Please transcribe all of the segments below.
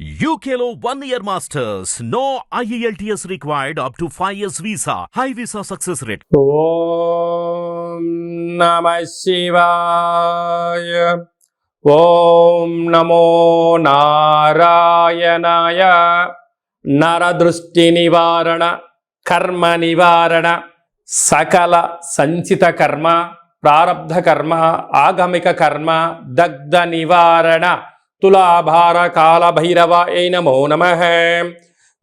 యూకేలో one year masters no IELTS required up to five years visa high visa success rate ఓం నమ శివాయ ఓం నమో నారాయణాయ నరదృష్టి నివారణ కర్మ నివారణ సకల సంచిత కర్మ ప్రారబ్ధ కర్మ ఆగమిక కర్మ దగ్ధ నివారణ తులాభార కాల భైరవ ఏ నమో నమ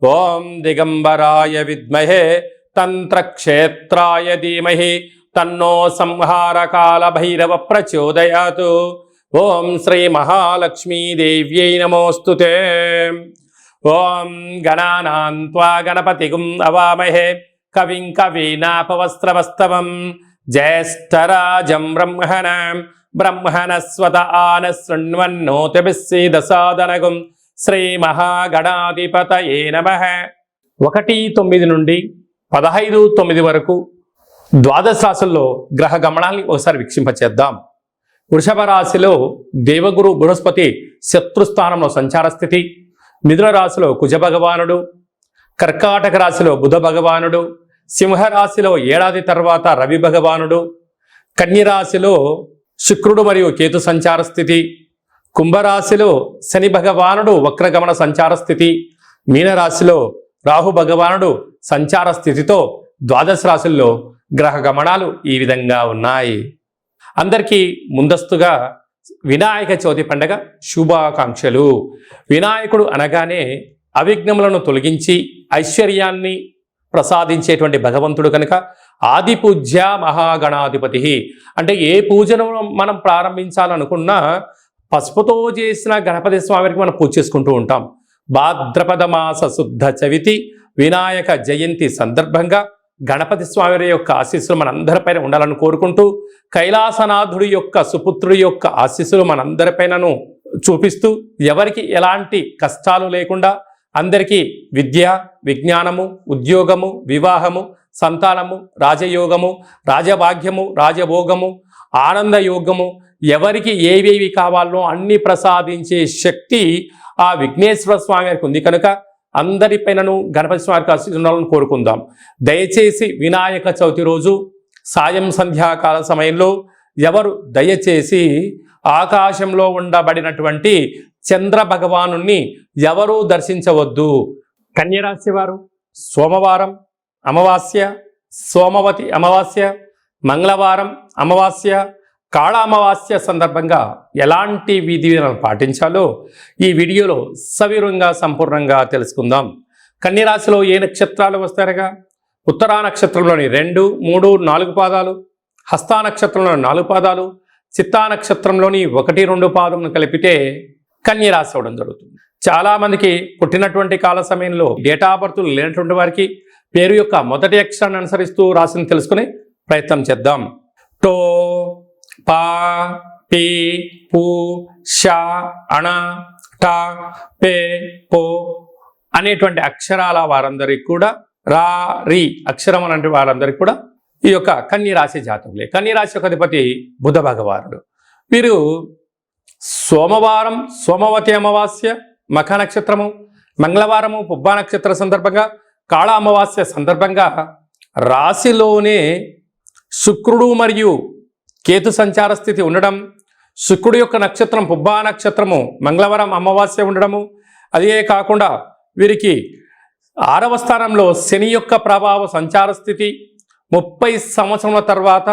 ఓం దిగంబరాయ విద్మహే తంత్రక్షేత్రాయ ధీమహి తన్నో సంహార కాల భైరవ ప్రచోదయాతు ఓం శ్రీ మహాలక్ష్మీదేవ్యై నమోస్తు ఓం గణానాన్వా గణపతి అవామహే కవిం కవీనాపవస్త్రవస్తవం జ్యేష్టరాజం బ్రహ్మణ బ్రహ్మణస్వత ఆన శృణ్వన్నోతిభిస్సీదసాదనగుం శ్రీ మహాగణాధిపతయే నమః ఒకటి తొమ్మిది నుండి పదహైదు తొమ్మిది వరకు ద్వాదశ రాశుల్లో గ్రహ గమనాల్ని ఒకసారి వీక్షింపచేద్దాం. వృషభ రాశిలో దేవగురు బృహస్పతి శత్రుస్థానంలో సంచార స్థితి మిథున రాశిలో కుజ భగవానుడు కర్కాటక రాశిలో బుధ భగవానుడు సింహరాశిలో ఏడాది తర్వాత రవి భగవానుడు కన్యరాశిలో శుక్రుడు మరియు కేతు సంచార స్థితి. కుంభరాశిలో శని భగవానుడు వక్రగమన సంచార స్థితి. మీనరాశిలో రాహు భగవానుడు సంచార స్థితితో ద్వాదశ రాశుల్లో గ్రహ గమనాలు ఈ విధంగా ఉన్నాయి. అందరికీ ముందస్తుగా వినాయక చవితి పండగ శుభాకాంక్షలు. వినాయకుడు అనగానే అవిఘ్నములను తొలగించి ఐశ్వర్యాన్ని ప్రసాదించేటువంటి భగవంతుడు కనుక ఆది పూజ్య మహాగణాధిపతి. అంటే ఏ పూజను మనం ప్రారంభించాలనుకున్నా పసుపుతో చేసిన గణపతి స్వామికి మనం పూజ చేసుకుంటూ ఉంటాం. భాద్రపద మాస శుద్ధ చవితి వినాయక జయంతి సందర్భంగా గణపతి స్వామి యొక్క ఆశీస్సులు మనందరిపైన ఉండాలని కోరుకుంటూ కైలాసనాథుడి యొక్క సుపుత్రుడి యొక్క ఆశీస్సులు మనందరిపైనను చూపిస్తూ ఎవరికి ఎలాంటి కష్టాలు లేకుండా అందరికీ విద్య విజ్ఞానము ఉద్యోగము వివాహము సంతానము రాజయోగము రాజభాగ్యము రాజభోగము ఆనందయోగము ఎవరికి ఏవేవి కావాలో అన్ని ప్రసాదించే శక్తి ఆ విఘ్నేశ్వర స్వామి వారికి ఉంది. కనుక అందరిపైనను గణపతి స్వామికి ఆశీర్వాదాలను కోరుకుందాం. దయచేసి వినాయక చవితి రోజు సాయం సంధ్యాకాల సమయంలో ఎవరు దయచేసి ఆకాశంలో ఉండబడినటువంటి చంద్ర భగవాను ఎవరూ దర్శించవద్దు. కన్యరాశి వారు? సోమవారం అమావాస్య సోమవతి అమావాస్య మంగళవారం అమావాస్య కాళ అమావాస్య సందర్భంగా ఎలాంటి విధి విధానాలు పాటించాలో ఈ వీడియోలో సవివరంగా సంపూర్ణంగా తెలుసుకుందాం. కన్యరాశిలో ఏ నక్షత్రాలు వస్తారగా? ఉత్తరా నక్షత్రంలోని రెండు మూడు నాలుగు పాదాలు హస్తా నక్షత్రంలోని నాలుగు పాదాలు చిత్తా నక్షత్రంలోని ఒకటి రెండు పాదమును కలిపితే కన్యరాశి అవడం జరుగుతుంది. చాలా మందికి పుట్టినటువంటి కాల సమయంలో డేటా ఆఫ్ బర్త్ లేనటువంటి వారికి పేరు యొక్క మొదటి అక్షరాన్ని అనుసరిస్తూ రాశిని తెలుసుకునే ప్రయత్నం చేద్దాం. టో పా పి పూ ష అణ ట పే పో అనేటువంటి అక్షరాల వారందరికీ కూడా రా రి అక్షరం అనే వారందరికీ కూడా ఈ యొక్క కన్యరాశి జాతకులే. కన్యరాశి యొక్క అధిపతి బుధ భగవానుడు. వీరు సోమవారం సోమవతి అమావాస్య మఖ నక్షత్రము మంగళవారము పుబ్బా నక్షత్ర సందర్భంగా కాళ అమావాస్య సందర్భంగా రాశిలోనే శుక్రుడు మరియు కేతు సంచార స్థితి ఉండడం శుక్రుడు యొక్క నక్షత్రం పుబ్బా నక్షత్రము మంగళవారం అమావాస్య ఉండడము అదే కాకుండా వీరికి ఆరవ స్థానంలో శని యొక్క ప్రభావ సంచార స్థితి ముప్పై సంవత్సరముల తర్వాత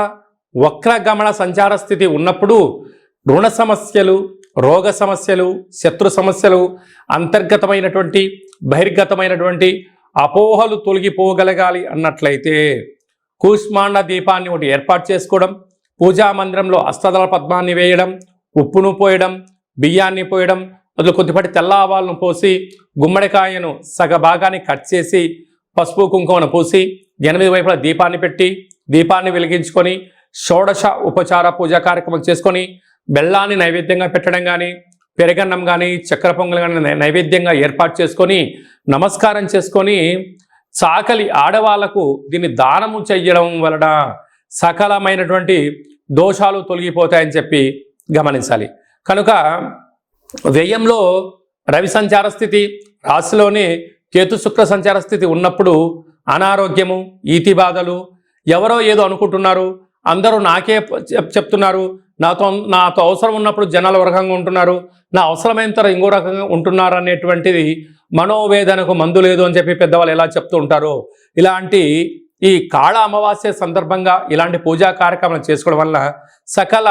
వక్రగమన సంచార స్థితి ఉన్నప్పుడు రుణ సమస్యలు రోగ సమస్యలు శత్రు సమస్యలు అంతర్గతమైనటువంటి బహిర్గతమైనటువంటి అపోహలు తొలగిపోగలగాలి అన్నట్లయితే కూష్మాండ దీపాన్ని ఒకటి ఏర్పాటు చేసుకోవడం పూజా మందిరంలో అస్తదల పద్మాన్ని వేయడం ఉప్పును పోయడం బియ్యాన్ని పోయడం అందులో కొద్దిపాటి తెల్ల ఆవాలను పోసి గుమ్మడికాయను సగ భాగాన్ని కట్ చేసి పసుపు కుంకుమను పూసి ఎనిమిది వైపుల దీపాన్ని పెట్టి దీపాన్ని వెలిగించుకొని షోడశ ఉపచార పూజా కార్యక్రమం చేసుకొని బెల్లాన్ని నైవేద్యంగా పెట్టడం కానీ పెరగన్నం కానీ చక్కెర పొంగల్ కానీ నైవేద్యంగా ఏర్పాటు చేసుకొని నమస్కారం చేసుకొని చాకలి ఆడవాళ్ళకు దీన్ని దానము చెయ్యడం వలన సకలమైనటువంటి దోషాలు తొలగిపోతాయని చెప్పి గమనించాలి. కనుక వ్యయంలో రవి సంచార స్థితి రాశిలోనే కేతు శుక్ర సంచార స్థితి ఉన్నప్పుడు అనారోగ్యము ఈతి బాధలు ఎవరో ఏదో అనుకుంటున్నారు అందరూ నాకే చెప్- చెప్తున్నారు నాతో నాతో అవసరం ఉన్నప్పుడు జనాలు ఒక రకంగా ఉంటున్నారు. నా అవసరమైన తర ఇంకో రకంగా ఉంటున్నారు అనేటువంటిది మనోవేదనకు మందు లేదు అని చెప్పి పెద్దవాళ్ళు ఎలా చెప్తూ ఉంటారో? ఇలాంటి ఈ కాళ అమావాస్య సందర్భంగా ఇలాంటి పూజా కార్యక్రమాలు చేసుకోవడం వల్ల సకల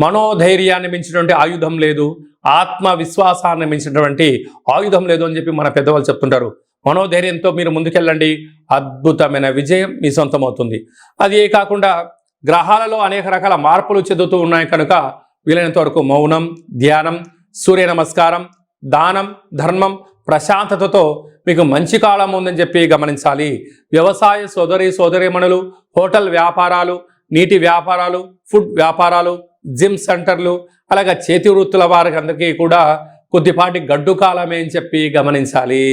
మనోధైర్యాన్ని మించినటువంటి ఆయుధం లేదు. ఆత్మవిశ్వాసాన్ని మించినటువంటి ఆయుధం లేదు అని చెప్పి మన పెద్దవాళ్ళు చెప్తుంటారు. మనోధైర్యంతో మీరు ముందుకెళ్ళండి. అద్భుతమైన విజయం మీ సొంతమవుతుంది. అది కాకుండా గ్రహాలలో అనేక రకాల మార్పులు చెందుతూ ఉన్నాయి కనుక వీలైనంత వరకు మౌనం ధ్యానం సూర్య నమస్కారం దానం ధర్మం ప్రశాంతతతో మీకు మంచి కాలం ఉందని చెప్పి గమనించాలి. వ్యవసాయ సోదరి సోదరిమణులు హోటల్ వ్యాపారాలు నీటి వ్యాపారాలు ఫుడ్ వ్యాపారాలు జిమ్ సెంటర్లు అలాగే చేతి వృత్తుల వారికి అందరికీ కూడా కొద్దిపాటి గడ్డు కాలమే అని చెప్పి గమనించాలి.